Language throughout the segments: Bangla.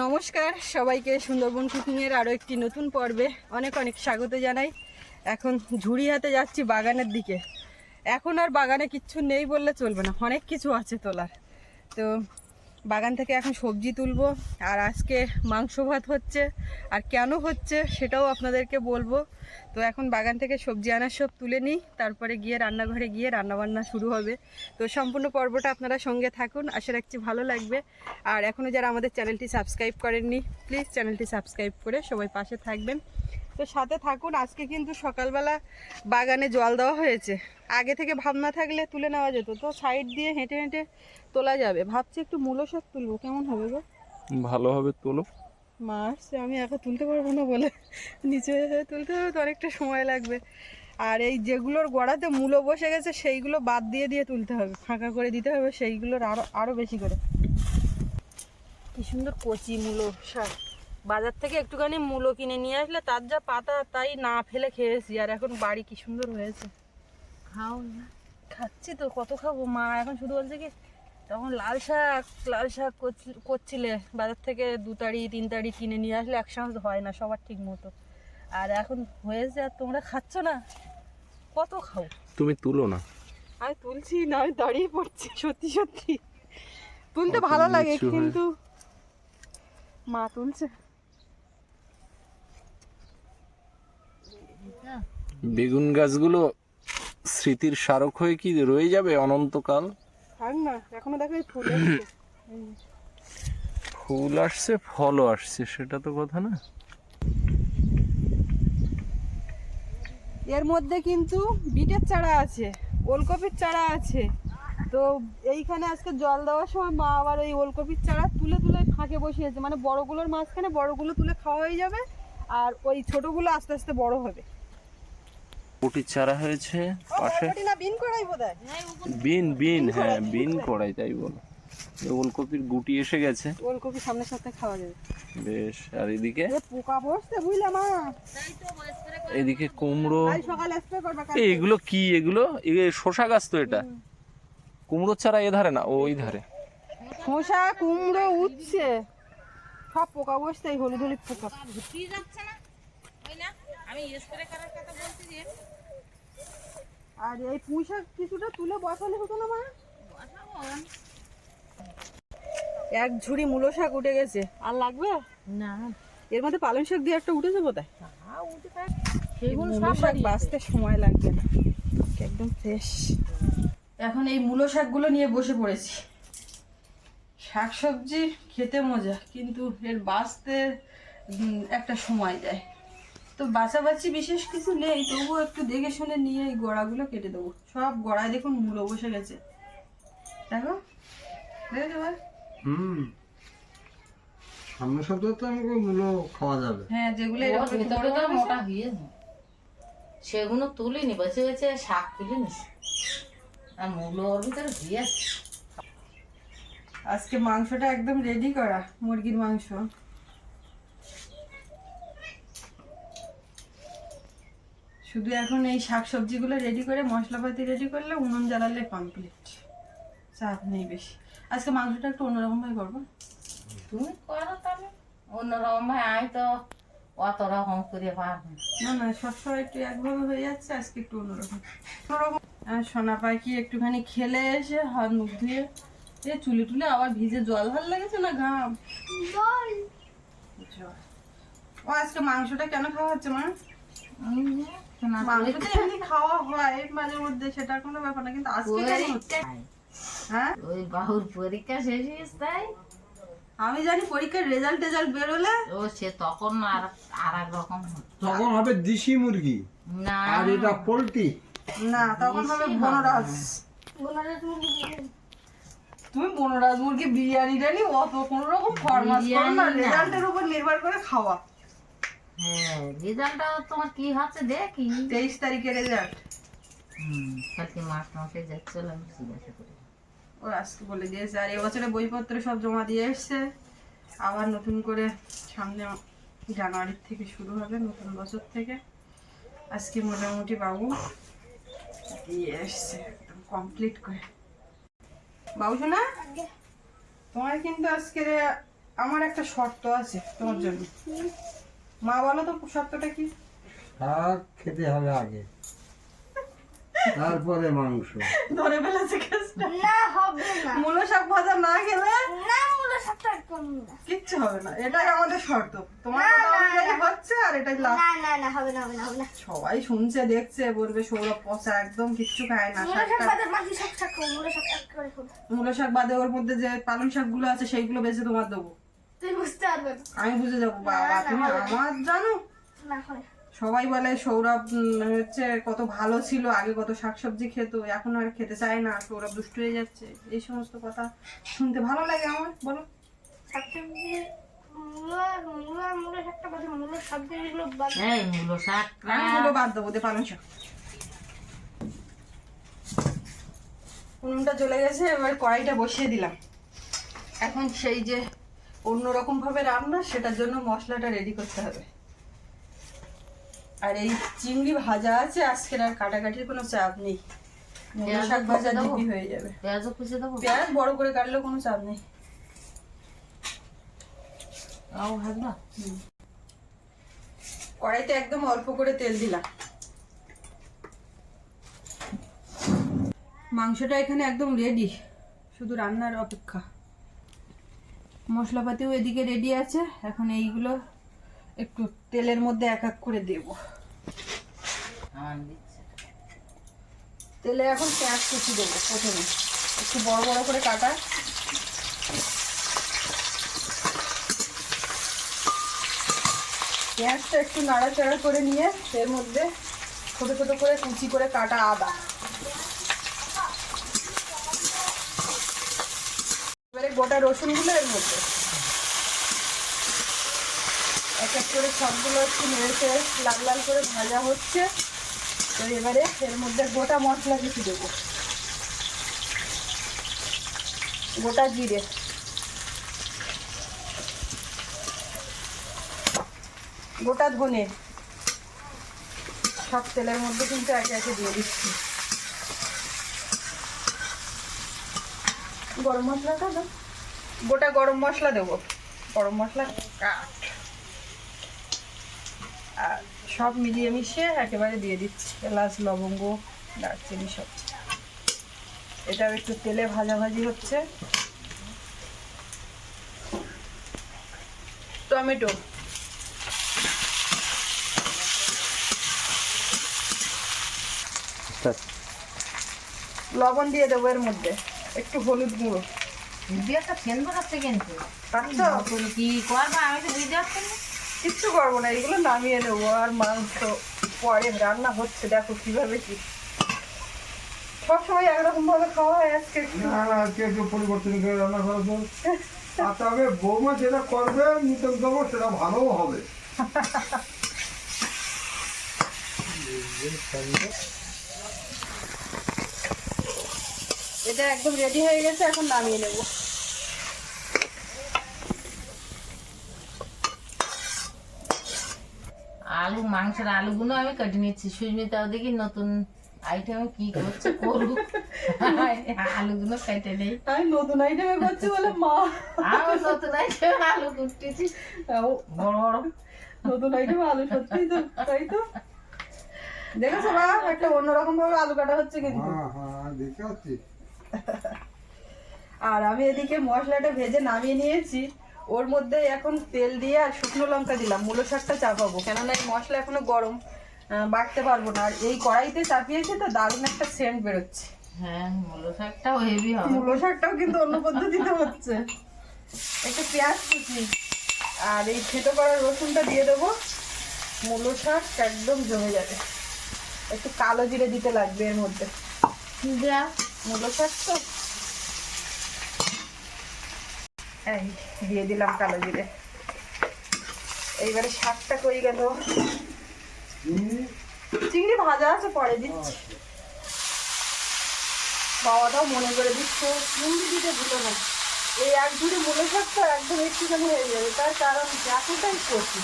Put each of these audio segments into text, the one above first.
নমস্কার, সবাইকে সুন্দরবন কুকিংয়ের আরও একটি নতুন পর্বে অনেক অনেক স্বাগত জানাই। এখন ঝুড়ি হাতে যাচ্ছি বাগানের দিকে। এখন আর বাগানে কিচ্ছু নেই বললে চলবে না, অনেক কিছু আছে তোলার। তো বাগান থেকে এখন সবজি তুলবো, আর আজকে মাংস ভাত হচ্ছে, আর কেন হচ্ছে সেটাও আপনাদেরকে বলব। তো এখন বাগান থেকে সবজি আনার সব তুলে নিই, তারপরে গিয়ে রান্নাঘরে গিয়ে রান্নাবান্না শুরু হবে। তো সম্পূর্ণ পর্বটা আপনারা সঙ্গে থাকুন, আশা রাখছি ভালো লাগবে। আর এখনও যারা আমাদের চ্যানেলটি সাবস্ক্রাইব করেননি, প্লিজ চ্যানেলটি সাবস্ক্রাইব করে সবাই পাশে থাকবেন। তো সাথে থাকুন আজকে কিন্তু সকালবেলা বাগানে জল দেওয়া হয়েছে। আগে থেকে ভাবনা থাকলে তুলে নেওয়া যেত তো সাইড দিয়ে হেঁটে হেঁটে তোলা যাবে। ভাবছি একটু মূলো শাক তুলবো কেমন হবে গো? ভালোভাবে তোলো মা আসছে আমি একা তুলতে পারব না বলে। নিচে তুলতে হবে তো অনেকটা সময় লাগবে। আর এই যেগুলোর গোড়াতে মূলো বসে গেছে সেইগুলো বাদ দিয়ে দিয়ে তুলতে হবে। ফাঁকা করে দিতে হবে সেইগুলোর আরও আরও বেশি করে। কি সুন্দর কচি মূলো শাক। বাজার থেকে একটুখানি মূলো কিনে নিয়ে আসলে তার যা পাতা তাই না ফেলে খেয়েছি। আর এখন বাড়ি কি সুন্দর হয়েছে। খাও না। খাচ্ছি তো কত খাব? মা এখন শুধু বলছে কি তখন লাল শাক লাল শাক করছিলে। বাজার থেকে দু তাড়ি তিন তাড়ি কিনে নিয়ে আসলে একসঙ্গে হয় না সবার ঠিক মতো। আর এখন হয়েছে আর তোমরা খাচ্ছ না? কত খাও? তুমি তুলো না। আমি তুলছি না আমি দাঁড়িয়ে পড়ছি সত্যি সত্যি। তুলতে ভালো লাগে কিন্তু মা তুলছে। বেগুন গাছগুলো স্মৃতির স্মারক হয়ে কি রয়ে যাবে অনন্তকাল? থাক না এখনও দেখো ফুল। ফুল আসছে ফলও আসছে সেটা তো কথা না। এর মধ্যে কিন্তু বিটের চারা আছে ওলকপির চারা আছে। তো এইখানে আজকে জল দেওয়ার সময় মা আবার ওই ওলকপির চারা তুলে তুলে ফাঁকে বসিয়েছে। মানে বড়গুলোর মাঝখানে বড়গুলো তুলে খাওয়া হয়ে যাবে আর ওই ছোটগুলো আস্তে আস্তে বড় হবে। পুটির চারা হয়েছে পাশে বিন করাই বোধ হয় বিন বিন হ্যাঁ বিন করাই তাই বলো। ওলকপির গুটি এসে গেছে। ওলকপি সামনের সাথে খাওয়া যাবে। বেশ আর এদিকে? পোকা বসছে বুঝলে মা? এদিকে কুমড়ো। স্প্রে এগুলো কি এগুলো? এ শশা গাছ তো এটা। কুমড়োর চারা এ ধারে না ওই ধারে। শসা কুমড়ো উঠছে। সব পোকা বসছে এই হলুদ হলুদ পোকা। আর এই পুঁই শাক কিছুটা তুলে বসালে হতো না মা? এক ঝুড়ি মূলো শাক উঠে গেছে। আর লাগবে? না। এর মধ্যে পালং শাক দিয়ে একটা উঠেছে বোধ সেগুলো মূলো শাক বাঁচতে সময় লাগবে না। একদম ফ্রেশ এখন এই মূলো শাকগুলো নিয়ে বসে পড়েছি। শাক সবজি খেতে মজা কিন্তু এর বাঁচতে একটা সময় যায় তো বাছাবাছি বিশেষ কিছু নেই তবুও একটু দেখে শুনে নিয়ে এই গোড়াগুলো কেটে দেবো। সব গোড়ায় দেখুন মূলো বসে গেছে। দেখো দেখেছ ভাই হুম। সামনে সপ্তাহে তো আমাকে মূলো খাওয়া যাবে। হ্যাঁ যেগুলো একটু তো মোটা সেগুলো তুলিনি বসে বসে শাক তুলে নিস আর মূলো ওর ভিতরে দিয়েছে আজকে মাংসটা একদম রেডি করা মুরগির মাংস। শুধু এখন এই শাক সবজিগুলো রেডি করে মশলাপাতি রেডি করলে উনুন জ্বালালে কমপ্লিট চাপ নেই বেশি। আজকে মাংসটা একটু অন্যরকম ভাবে করব। তুমি? করো তাহলে। অন্যরকম ভাই আমি তো অত রকম করে পারব না। না না সবসময় একটু একভাবে হয়ে যাচ্ছে আজকে একটু অন্যরকম। অন্যরকম। আর সোনা পাখি একটুখানি খেলে এসে হাত মুখ ধুয়ে এ চুলি টুলে আবার ভিজে জল ভালো লেগেছে না ঘাম? জল। ও আজকে মাংসটা কেন খাওয়া হচ্ছে মা? এমনি খাওয়া হয় মাঝে মধ্যে সেটা কোনো ব্যাপার না কিন্তু আজকে হ্যাঁ? ওই বাহুর পরীক্ষা শেষ হয়েছে তাই। আমি জানি পরীক্ষার রেজাল্ট টেজাল্ট বেরোলে ও সে তখন আর আর এক রকম তখন হবে দেশি মুরগি। না। আর এটা পোলট্রি। না তখন হবে বনরাজ। তুমি বনরাজ মুরগি বিরিয়ানি টানি অত কোনো রকম ফরমাস করো না। রেজাল্টের উপর নির্ভর করে খাওয়া। হ্যাঁ রেজাল্টটা তোমার কি হচ্ছে দেখি। তেইশ তারিখের রেজাল্ট। হুম কালকে মাস মাসে যাচ্ছিল আমি জিজ্ঞাসা করি। ও আজকে বলে দিয়েছে আর এবছরে বইপত্র সব জমা দিয়ে এসছে। আবার নতুন করে সামনে জানুয়ারির থেকে শুরু হবে নতুন বছর থেকে। আজকে মোটামুটি বাবু দিয়ে এসছে একদম কমপ্লিট করে। বাবু শোনা তোমার কিন্তু আজকে আমার একটা শর্ত আছে তোমার জন্য। মা বলো তো শর্তটা কি? শাক খেতে হবে আগে। তারপরে মাংস। ধরে ফেলেছে কেসটা। না হবে না। মূলো শাক ভাজা না খেলে? না মূলো শাকটা একদম না। কিচ্ছু হবে না। এটাই আমাদের শর্ত। তোমার কথা অনুযায়ী হচ্ছে আর এটাই লাভ না না না হবে না হবে না হবে না। সবাই শুনছে দেখছে বলবে সৌরভ পচা একদম কিচ্ছু খায় না। মূলো শাক বাদে বাকি শাক শাক খাও মূলো শাক এক করে খাও মূলো শাক বাদে ওর মধ্যে যে পালং শাকগুলো আছে সেইগুলো বেছে তোমার দেবো। তুই বুঝতে পারবে আমি বুঝে যাব বাবা। তুমি আমার জানো? না হয় সবাই বলে সৌরভ হচ্ছে কত ভালো ছিল আগে কত শাকসবজি খেত এখন আর খেতে চায় না সৌরভ দুষ্ট হয়ে যাচ্ছে। এই সমস্ত কথা শুনতে ভালো লাগে আমার বলো। শাকসবজি চলে গেছে এবার কড়াইটা বসিয়ে দিলাম। এখন সেই যে অন্যরকম ভাবে রান্না সেটার জন্য মশলাটা রেডি করতে হবে। আর এই চিংড়ি ভাজা আছে আজকের আর কাটাকাটির কোনো চাপ নেই। শাক ভাজা দিবি? হয়ে যাবে। পেঁয়াজও কুচে দেবো? পেঁয়াজ বড় করে কাটলেও কোনো চাপ নেই। ভাজবা? কড়াইতে একদম অল্প করে তেল দিলাম। মাংসটা এখানে একদম রেডি শুধু রান্নার অপেক্ষা। মশলাপাতিও এদিকে রেডি আছে। এখন এইগুলো একটু তেলের মধ্যে এক এক করে দেব। তেলে এখন পেঁয়াজ কুচি দেবো প্রথমে। একটু বড় বড় করে কাটা। পেঁয়াজটা একটু নাড়াচাড়া করে নিয়ে এর মধ্যে ছোটো ছোটো করে কুচি করে কাটা আদা এবারে গোটা রসুনগুলো এর মধ্যে। এক এক করে সবগুলো একটু নেড়ে লাল লাল করে ভাজা হচ্ছে। তো এবারে এর মধ্যে গোটা মশলা কিছু দেবো। গোটা জিরে। গোটা ধনে। সব তেলের মধ্যে কিন্তু একে একে দিয়ে দিচ্ছি। গরম মশলাটা দাও গোটা গরম মশলা দেবো। গরম মশলা কাঠ। আর সব মিলিয়ে মিশিয়ে একেবারে দিয়ে দিচ্ছি। এলাচ লবঙ্গ দারচিনি সব। এটাও একটু তেলে ভাজাভাজি হচ্ছে। টমেটো। লবণ দিয়ে দেবো এর মধ্যে। একটু হলুদ গুঁড়ো। কিন্তু কি করবা আমি তো বুঝতে পারছি না কিচ্ছু করব না এগুলো নামিয়ে নেব আর মাংস পরে রান্না হচ্ছে দেখো কীভাবে কি। সবসময় একরকম ভাবে খাওয়া হয় আজকে। একটু পরিবর্তন করে রান্না করা তো আর তবে বৌমা যেটা করবে নূতন দেবো সেটা ভালোও হবে। এটা একদম রেডি হয়ে গেছে এখন নামিয়ে নেব। আলু মাংসের আলুগুলো আমি কেটে নিচ্ছি। সুস্মিতা দেখি নতুন আইটেম কি করছে করুক। আলুগুলো কেটে নেই। আমি নতুন আইটেমে করছি বলে মা। আমি নতুন আইটেম আলু কুটতেছি। ও, বড় বড়। নতুন আইটেমে আলু সত্যিই তো তাই তো? দেখেছ বা একটা অন্যরকম ভাবে আলু কাটা হচ্ছে কিন্তু। হ্যাঁ হ্যাঁ দেখতে পাচ্ছি আর আমি এদিকে মশলাটা ভেজে নামিয়ে নিয়েছি। ওর মধ্যে এখন তেল দিয়ে আর শুকনো লঙ্কা দিলাম। মূলো শাকটা চাপাবো কেননা এই মশলা এখনও গরম বাড়তে পারব না। আর এই কড়াইতে চাপিয়েছি তো দারুণ একটা সেন্ট বেরোচ্ছে। হ্যাঁ মূলো শাকটাও হেভি হবে। মূলো শাকটাও কিন্তু অন্য পদ্ধতিতে হচ্ছে। একটু পেঁয়াজ কুচি। আর এই থেতো করা রসুনটা দিয়ে দেবো। মূলো শাক একদম জমে যাবে। একটু কালো জিরে দিতে লাগবে এর মধ্যে। দেয়া মূলো শাক তো এই, দিয়ে দিলাম কালো জিরে। এইবারে শাকটা কই গেল? চিংড়ি ভাজা আছে পরে দিচ্ছি। বাবাটাও মনে করে দিচ্ছে, চিংড়ি দিতে ভুলো না। এই এক ঝুড়ি মূলো শাকটা একদম একটুখানি হয়ে যাবে, তার কারণ এতটাই করছি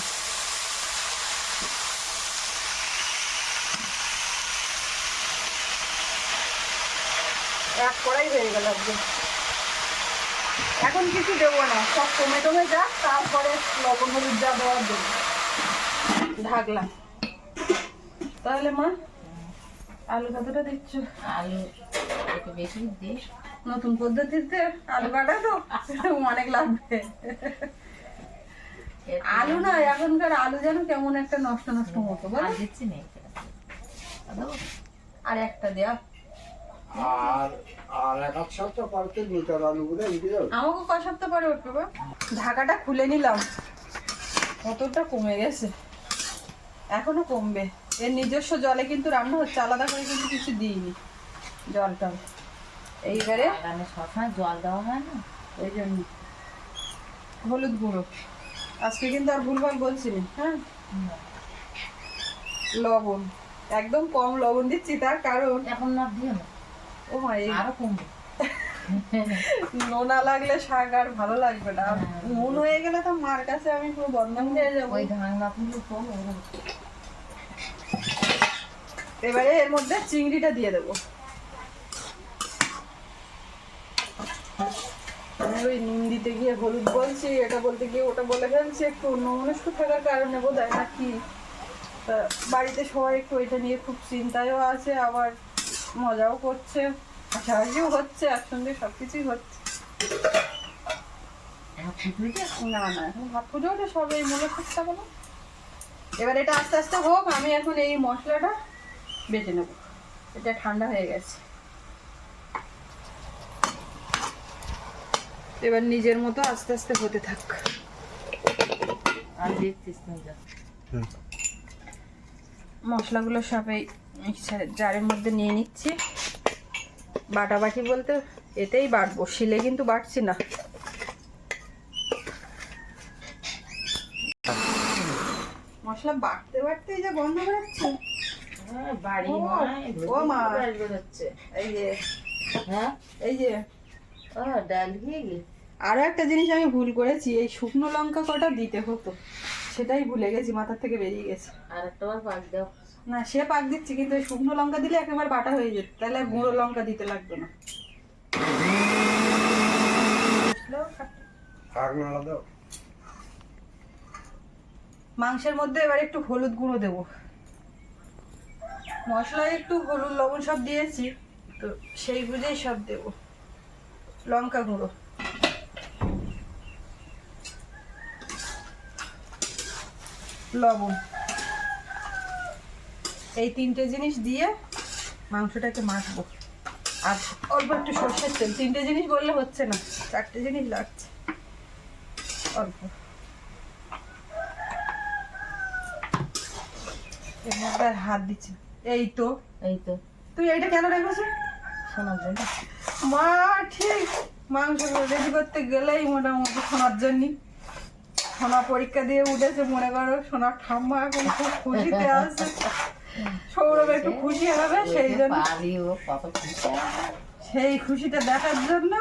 এক কড়াই হয়ে গেল একদম। এখন কিছু দেবো না সব কমে টমে যাক তারপরে লবণ হলুদ যা দেওয়ার দেবো। ঢাকলাম তাহলে মা আলু কতটা দিচ্ছ? আলু একটু বেশি দিস নতুন পদ্ধতিতে আলু কাটা তো অনেক লাগবে আলু না এখনকার আলু যেন কেমন একটা নষ্ট নষ্ট মতো বলো। দিচ্ছি না। আর একটা দেয়া আর আর এক হাত সপ্তাহ পারতে মিটার আলু বলে এদিকে আমাকে ক সপ্তাহ পরে উঠবে বা ঢাকাটা খুলে নিলাম। কতটা কমে গেছে। এখনও কমবে। এর নিজস্ব জলে কিন্তু রান্না হচ্ছে আলাদা করে কিন্তু কিছু দিইনি জলটা এইবারে বাগানে সবসময় জল দেওয়া হয় না ওই জন্য। হলুদ গুঁড়ো। আজকে কিন্তু আর ভুলভাল বলছি হ্যাঁ? লবণ। একদম কম লবণ দিচ্ছি তার কারণ এখন না দিও না। ও মা আরও কমবে নোনা লাগলে শাক আর ভালো লাগবে না। নুন হয়ে গেলে তো মার কাছে আমি পুরো বদনাম হয়ে যাব। ওই ধান কম এবারে এর মধ্যে চিংড়িটা দিয়ে দেবো। ওই নুন দিতে গিয়ে হলুদ বলছি এটা বলতে গিয়ে ওটা বলে ফেলছি। একটু অন্যমনস্ক থাকার কারণে বোধ হয় না কি বাড়িতে সবাই একটু এটা নিয়ে খুব চিন্তায়ও আছে আবার মজাও করছে হাসাহাসিও হচ্ছে একসঙ্গে সব কিছুই হচ্ছে না না এখন ভাত ফুটে ওঠে সব এই মূল খাতটা বলো এবার এটা আস্তে আস্তে হোক আমি এখন এই মশলাটা বেটে নেব। এটা ঠান্ডা হয়ে গেছে। এবার নিজের মতো আস্তে আস্তে হতে থাক। আর দেখছিস তুমি মশলাগুলো সব এই মিক্সারের জারের মধ্যে নিয়ে নিচ্ছি। বাটাবাটি বলতে এতেই বাটবো শিলে কিন্তু বাটছি না। মশলা বাটতে বাটতেই যে গন্ধ বেরোচ্ছে বাড়ি ও, মা। বেরোচ্ছে। এই যে হ্যাঁ? এই যে। ও ডাল আরও একটা জিনিস আমি ভুল করেছি এই শুকনো লঙ্কা কটা দিতে হতো সেটাই ভুলে গেছি মাথার থেকে বেরিয়ে গেছে। আর একটা বার দাও। না সে পাক দিচ্ছি কিন্তু শুকনো লঙ্কা দিলে একেবারে বাটা হয়ে যেত। তাহলে আর গুঁড়ো লঙ্কা দিতে লাগবে না। মাংসের মধ্যে এবার একটু হলুদ গুঁড়ো দেবো। মশলায় একটু হলুদ লবণ সব দিয়েছি তো সেই বুঝেই সব দেবো। লঙ্কা গুঁড়ো। লবণ। এই তিনটে জিনিস দিয়ে মাংসটাকে মাখবো। আর অল্প একটু সর্ষের তেল। তিনটে জিনিস বললে হচ্ছে না। চারটে জিনিস লাগছে। অল্প। এর মধ্যে হাত দিচ্ছি। এই তো। এই তো। তুই এইটা কেন রেখেছিস শোনার জন্য। মা ঠিক। মাংস রেডি করতে গেলেই মোটামুটি শোনার জন্য সোনা পরীক্ষা দিয়ে উঠেছে মনে করো সোনার ঠাম্মা এখন খুব খুশিতে আছে। সৌরভ একটু খুশি হবে সেই জন্য। পারি সেই খুশিটা দেখার জন্য।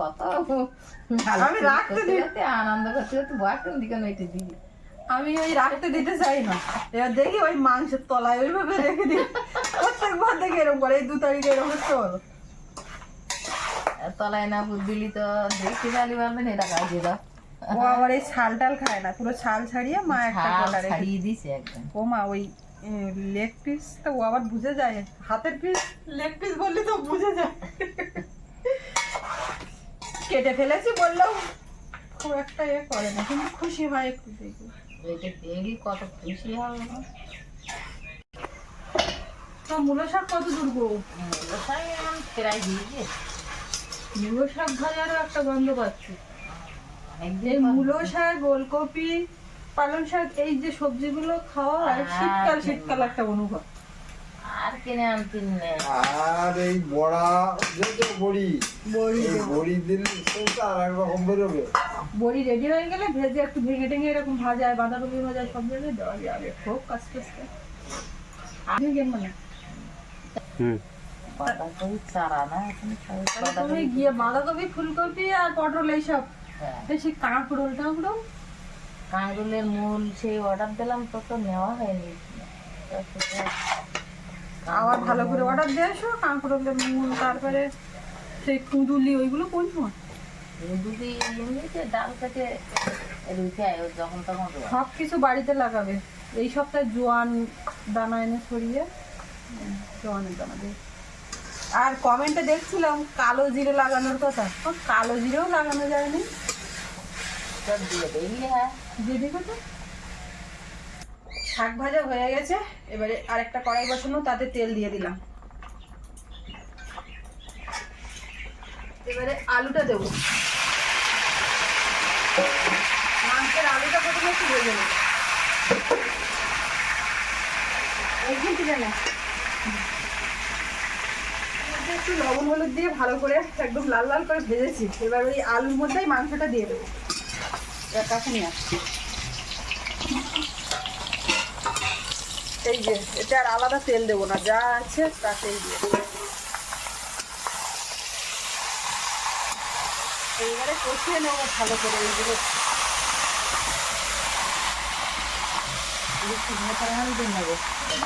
কত আমি রাখতে। করতে আনন্দ করতে বয়সের দিকে দিই। আমি ওই রাখতে দিতে চাই না। এবার দেখি ওই মাংসের তলায় ওইভাবে রেখে দিই। প্রত্যেকবার দেখি এরকম করে এই দু তারিখে এরকম হচ্ছে তলায় না দিলি তো দেখতে পারলি বলবেন এটা কাজে দাও ও আবার এই ছাল টাল খায় না পুরো ছাল ছাড়িয়ে মা একটা কটা রেখে দিছে একদম। ও মা ওই লেগ পিস তো ও আবার বুঝে যায় হাতের পিস লেগ পিস বললি তো বুঝে যায়। কেটে ফেলেছি বললেও খুব একটা এ করে না কিন্তু খুশি হয় একটু দেখি। দেখি কত খুশি হবে তো মূলো শাক কত দূর গো? আমি প্রায় দিয়েছি মূলো শাক ভাজারও একটা গন্ধ পাচ্ছি। এই মূলো শাক ওলকপি পালং শাক এই যে সবজিগুলো খাওয়া হয় শীতকাল শীতকাল একটা অনুভব। আর কিনে আনতেন আর এই বড়া যে বড়ি বড়ি বড়ি দিলে সেটা আর এক রকম বেরোবে। বড়ি রেডি হয়ে গেলে ভেজে একটু ভেঙে টেঙে এরকম ভাজায় বাঁধাকপি ভাজা সব জায়গায় দেওয়া যাবে হোক আস্তে আস্তে। আমি গেম মানে হুম। বাঁধাকপি চারা না এখন বাঁধাকপি গিয়ে বাঁধাকপি ফুলকপি আর পটল এইসব। হ্যাঁ। বেশি কাঁকড়োল টাকড়োল কাঁকরুলের মূল সেই অর্ডার দিলাম তো তো নেওয়া হয়নি। আবার ভালো করে অর্ডার দিয়ে এসো কাঁকড়োলের মূল তারপরে সেই কুঁদুলি ওইগুলো সময়? দুদি এমনিতে ডাল কেটে রুখে আয় যখন তখন। সব কিছু বাড়িতে লাগাবে। এই সপ্তাহে জোয়ান দানা এনে ছড়িয়ে জোয়ানের দানা দিয়ে। আর কমেন্টে দেখছিলাম কালো জিরে লাগানোর কথা। কালো জিরেও লাগানো যায়নি। সব দিয়ে দেই হ্যাঁ। দিয়ে দিবে তো। শাক ভাজা হয়ে গেছে। এবারে আরেকটা কড়াই বসানো, তাতে তেল দিয়ে দিলাম। এবারে আলুটা দেবো। মাংসের আলুটা প্রথমে একটু ভেজে নেব। একদিন তুলে না। একটু লবণ হলুদ দিয়ে ভালো করে একদম লাল লাল করে ভেজেছি। এবার ওই আলুর মধ্যেই মাংসটা দিয়ে দেবো। নিয়ে আসছি। এই যে, এটা আর আলাদা তেল দেবো না, যা আছে তাতেই দিয়ে এইবারে কষিয়ে নেব ভালো করে এইগুলো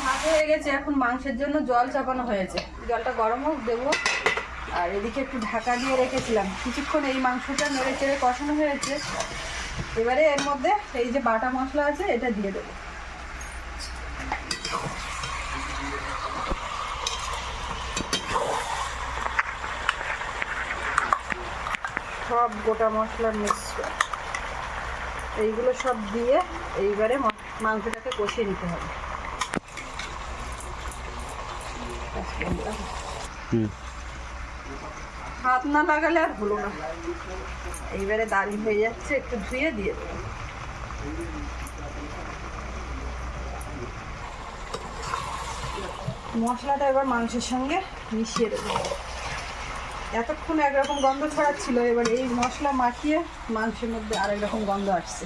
ভাত হয়ে গেছে, এখন মাংসের জন্য জল চাপানো হয়েছে। জলটা গরম হোক, দেবো। আর এদিকে একটু ঢাকা দিয়ে রেখেছিলাম। কিছুক্ষণ এই মাংসটা নেড়ে চেড়ে কষানো হয়েছে। এবারে এর মধ্যে এই যে বাটা মশলা আছে এটা দিয়ে দেবো। সব গোটা মশলার মিশ্রণ এইগুলো সব দিয়ে এইবারে মাংসটাকে কষিয়ে নিতে হবে। হাত না লাগালে আর হলো না। এইবারে দাঁড়িয়ে হয়ে যাচ্ছে, একটু ধুয়ে দিয়ে দেবো। মশলাটা এবার মাংসের সঙ্গে মিশিয়ে দেবো। এতক্ষণ একরকম গন্ধ ছড়াচ্ছিল, এবার এই মশলা মাখিয়ে মাংসের মধ্যে আরেক রকম গন্ধ আসছে।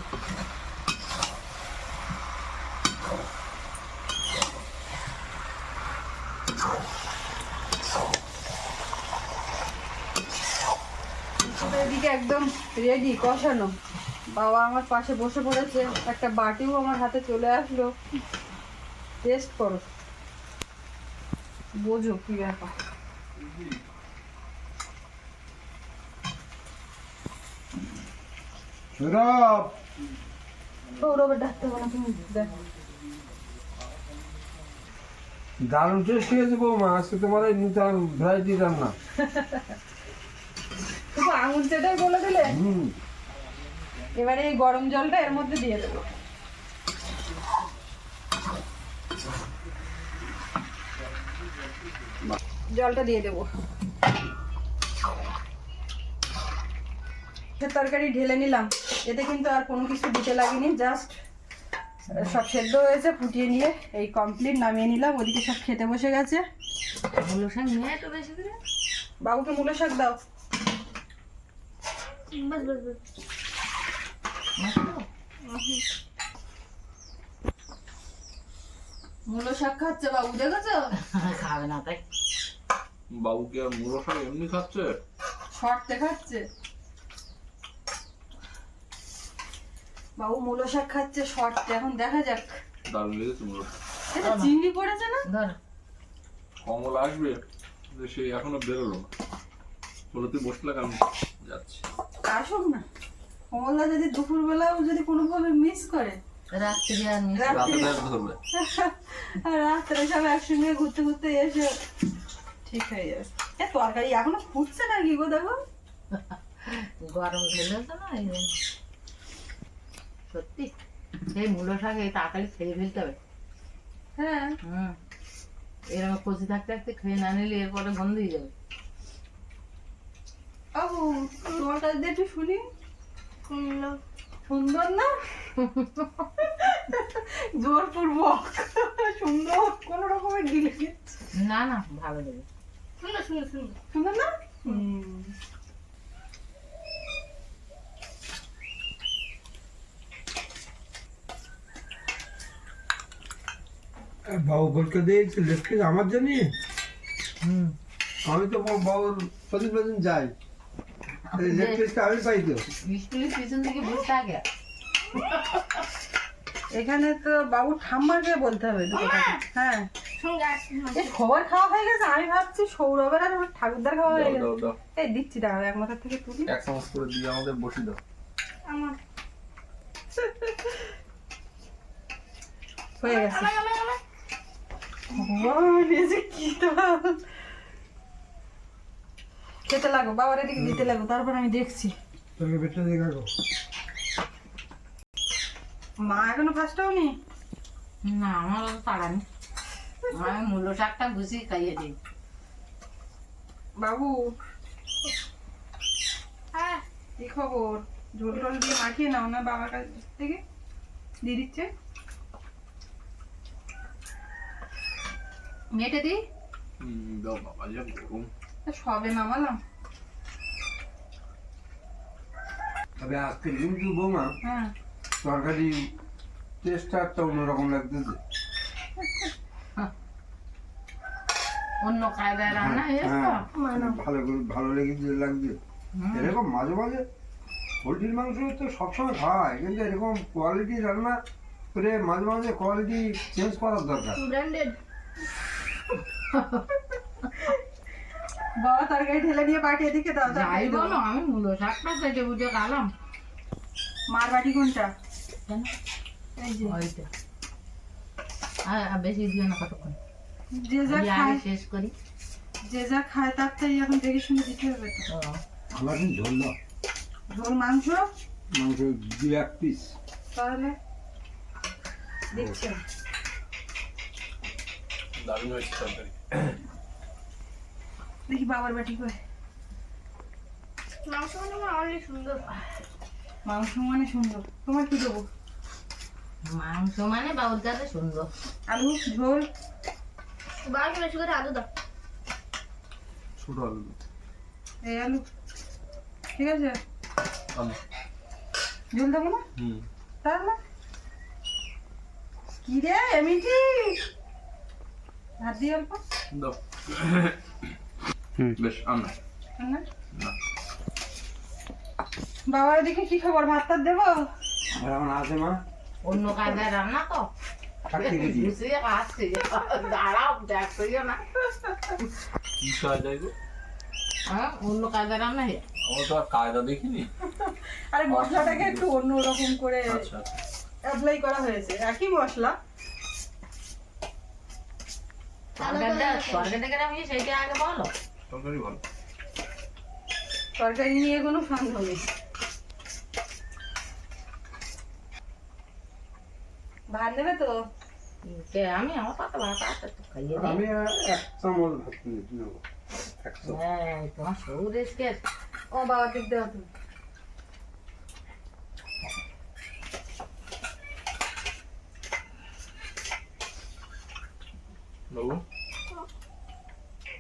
এদিকে একদম রেডি কষানো। বাবা আমার পাশে বসে পড়েছে একটা বাটিও আমার হাতে চলে আসলো। টেস্ট করো। বোঝো কি ব্যাপার। সৌরভ! সৌরভের ডাকতে হবে তুমি দেখো। দারুণ টেস্ট হয়েছে বৌমা আজকে তোমার এই নূতন ভ্যারাইটি রান্না। আঙুল চেটাই বলে দিলে? হুম। এবারে এই গরম জলটা এর মধ্যে দিয়ে দেবো। জলটা দিয়ে দেবো। তরকারি ঢেলে নিলাম। এতে কিন্তু আর কোনো কিছু দিতে লাগেনি জাস্ট সব সেদ্ধ হয়েছে ফুটিয়ে নিয়ে এই কমপ্লিট নামিয়ে নিলাম। ওদিকে সব খেতে বসে গেছে। মূলো শাক নিয়ে একটু বেশি করে বাবুকে মূলো শাক দাও। বাস বাস বাস মূলো শাক খাচ্ছে বাবু দেখেছ? খাবে না তাই। বাবুকে আর মুড়ো শাক এমনি খাচ্ছে? শর্ট দেখাচ্ছে বাবু মূলো শাক খাচ্ছে শর্ট এখন দেখা যাক। দারুণ লেগেছে এটা চিংড়ি পড়েছে না? ধর। কমল আসবে কিন্তু সে এখনও বেরোলো না। বলে তুই বসলে আমি যাচ্ছি। আসুক না। কমলদা যদি দুপুরবেলাও যদি কোনোভাবে মিস করে রাত্রি আর রাত্রি সব একসঙ্গে ঘুরতে ঘুরতে এসে ঠিক হয়ে যাবে। এ তরকারি এখনও ফুটছে না কি গো দেখো? গরম ঢেলে তো না এই সত্যি সেই মূলো শাক এই তাড়াতাড়ি খেয়ে ফেলতে হবে। হ্যাঁ। হুম। এরকম কচি থাকতে থাকতে খেয়ে না নিলে এরপরে বন্ধ হয়ে যাবে। বাবু তোমার কাছে একটু শুনি। সুন্দর সুন্দর না? জোরপূর্বক সুন্দর কোন রকমের গিলে না না ভালো দেবে সুন্দর সুন্দর সুন্দর। সুন্দর না? বাবু বলকে দিয়েছে লেখকে আমার জন্য? হুম। আমি তো বাবু- বাবুর প্রতিদিন প্রতিদিন যাই। এখানে তো বাবু ঠাম্মাকে বলতে হবে হ্যাঁ। এই সবার খাওয়া হয়ে গেছে? আমি ভাবছি সৌরভের আর ঠাকুরদার খাওয়া হয়ে গেছে। দাও দাও। এই দিচ্ছি দাঁড়াও এক মাথার থেকে তুলি। এক চামচ করে দিয়ে আমাদের বসি দাও। আমার হয়ে গেছে। ভগবান, এ কি দাম। খেতে লাগো বাবার এদিকে দিতে লাগো তারপর আমি দেখছি। তোকে বেটে দেখা গো। মা এখনও ফার্স্ট হওনি না আমার অত তাড়া নেই। আমি মূল্য শাকটা গুছিয়ে খাইয়ে দিই বাবু হ্যাঁ কি খবর? ঝোল টোল দিয়ে মাখিয়ে নাও না বাবার কাছ থেকে দিয়ে দিচ্ছে? মেটে দিই দাও বাবা যা গরম। তা সবে নামালাম। তবে আজকে কিন্তু বৌমা হ্যাঁ। তরকারি টেস্টটা একটা অন্যরকম লাগতেছে। অন্য কায়দায় রান্না হ্যাঁ ভালো করে ভালো লেগেছে লাগছে। এরকম মাঝে মাঝে পোলট্রির মাংস তো সবসময় খাওয়ায় কিন্তু এরকম কোয়ালিটি রান্না করে মাঝে মাঝে কোয়ালিটি চেঞ্জ করার দরকার। ব্র্যান্ডেড বাবা তরকারি ঢেলে নিয়ে পাঠিয়ে দিকে দাও যাই বলো আমি মূল্য শাকটা কেটে বুঝে খালাম। মার বাটি কোনটা? ওইটা। আর বেশি দিও না কতক্ষণ। যে যা খায় শেষ করি। যে যা খায় তার তাই এখন দেখে শুনে দিতে হবে। আমার কিন্তু ঝোল দাও ঝোল মাংস? মাংস দু এক পিস তাহলে দিচ্ছে। দারুণ হয়েছে তরকারি। দেখি বাবার বাটি করে মাংস মানে অনেক সুন্দর। মাংস মানে সুন্দর। তোমার কি দেবো? মাংস মানে বাবুর কাছে সুন্দর। আলু ঝোল? বাস বেশি করে আলু দাও। ছোট আলু এই আলু। ঠিক আছে? আলু। ঝোল দেবো না? হুম। তাহলে? কি রে এমিটি ভাত দিয়ে অল্প? দাও। বেশ আনা দিকে কি খবর? ভাত টাত দেবো আর আছে মা। অন্য কায়দায় রান্না তো। দাঁড়াও দেখছিও না। কি কাজ যাইবো হ্যাঁ অন্য রান্না কায়দা দেখিনি। আরে মশলাটাকে একটু অন্য রকম করে আচ্ছা। আচ্ছা অ্যাপ্লাই করা হয়েছে। একই মশলা। সেইটা আগে বলো। তরকারি ভালো। তরকারি নিয়ে কোনো সন্দেহ নেই। ভাত নেবে তো? আমি? আমার পাতা ভাত আছে তো খাইয়ে দিই আমি এক চামচ ভাত নেব হ্যাঁ তোমার এসকে ও বাবার দিক দেওয়া তুমি বাবু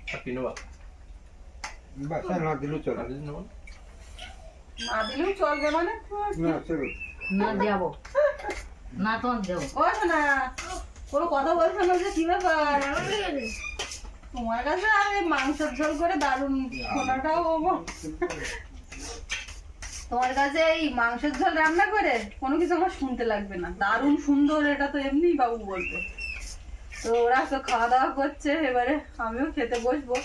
আর নেবা? বাসায় না দিলেও চলে। আর কিছু নেবা না? দিলেও চলবে মানে? তোমার না চলো না দেবো। না দেবো। ও না কোনো কথা বলছো না যে কি ব্যাপার? তোমার কাছে আর এই মাংসের ঝোল করে দারুণ শোনাটাও তোমার কাছে এই মাংসের ঝোল রান্না করে কোনো কিছু আমার শুনতে লাগবে না। দারুণ সুন্দর এটা তো এমনি বাবু বলবে। তো ওরা তো খাওয়া দাওয়া করছে এবারে আমিও খেতে বসবো।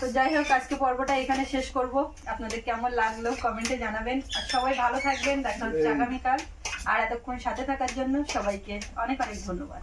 তো যাই হোক আজকে পর্বটা এখানে শেষ করব। আপনাদের কেমন লাগল কমেন্টে জানাবেন। আর সবাই ভালো থাকবেন দেখা হচ্ছে আগামীকাল। আর এতক্ষণ সাথে থাকার জন্য সবাইকে অনেক অনেক ধন্যবাদ।